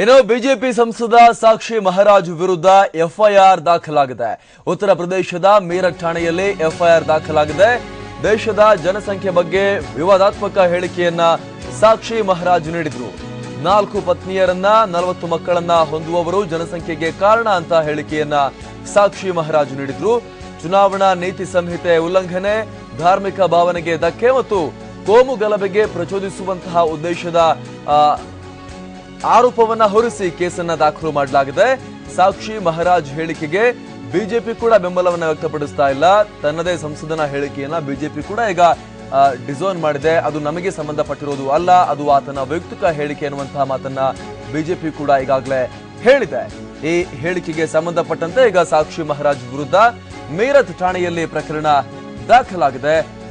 ಇನ್ನು ಬಿಜೆಪಿ ಸಂಸದ ಸಾಕ್ಷಿ ಮಹಾರಾಜ್ ವಿರುದ್ಧ ಎಫ್ಐಆರ್ ದಾಖಲಾಗಿದೆ. ಉತ್ತರ ಪ್ರದೇಶದ ಮೀರಟ್ ಠಾಣೆಯಲ್ಲಿ ಎಫ್ಐಆರ್ ದಾಖಲಾಗಿದೆ. ದೇಶದ ಜನಸಂಖ್ಯೆ ಬಗ್ಗೆ ವಿವಾದಾತ್ಮಕ ಹೇಳಿಕೆಯನ್ನ ಸಾಕ್ಷಿ ಮಹಾರಾಜ್ ನೀಡಿದ್ರು. ನಾಲ್ಕು ಪತ್ನಿಯರನ್ನ, ನಲವತ್ತು ಮಕ್ಕಳನ್ನ ಹೊಂದುವವರು ಜನಸಂಖ್ಯೆಗೆ ಕಾರಣ ಅಂತ ಹೇಳಿಕೆಯನ್ನ ಸಾಕ್ಷಿ ಮಹಾರಾಜ್ ನೀಡಿದ್ರು. ಚುನಾವಣಾ ನೀತಿ ಸಂಹಿತೆ ಉಲ್ಲಂಘನೆ, ಧಾರ್ಮಿಕ ಭಾವನೆಗೆ ಧಕ್ಕೆ ಮತ್ತು ಕೋಮು ಗಲಭೆಗೆ ಪ್ರಚೋದಿಸುವಂತಹ ಉದ್ದೇಶದ ಆರೋಪವನ್ನ ಹೊರಿಸಿ ಕೇಸನ್ನ ದಾಖಲು ಮಾಡಲಾಗಿದೆ. ಸಾಕ್ಷಿ ಮಹಾರಾಜ್ ಹೇಳಿಕೆಗೆ ಬಿಜೆಪಿ ಕೂಡ ಬೆಂಬಲವನ್ನ ವ್ಯಕ್ತಪಡಿಸ್ತಾ ಇಲ್ಲ. ತನ್ನದೇ ಸಂಸದನ ಹೇಳಿಕೆಯನ್ನ ಬಿಜೆಪಿ ಕೂಡ ಈಗ ಡಿಸೋನ್ ಮಾಡಿದೆ. ಅದು ನಮಗೆ ಸಂಬಂಧಪಟ್ಟಿರೋದು ಅಲ್ಲ. ಅದು ಆತನ ವೈಯಕ್ತಿಕ ಹೇಳಿಕೆ ಅನ್ನುವಂತಹ ಮಾತನ್ನ ಬಿಜೆಪಿ ಕೂಡ ಈಗಾಗಲೇ ಹೇಳಿದೆ. ಈ ಹೇಳಿಕೆಗೆ ಸಂಬಂಧಪಟ್ಟಂತೆ ಈಗ ಸಾಕ್ಷಿ ಮಹಾರಾಜ್ ವಿರುದ್ಧ ಮೀರತ್ ಠಾಣೆಯಲ್ಲಿ ಪ್ರಕರಣ ದಾಖಲಾಗಿದೆ.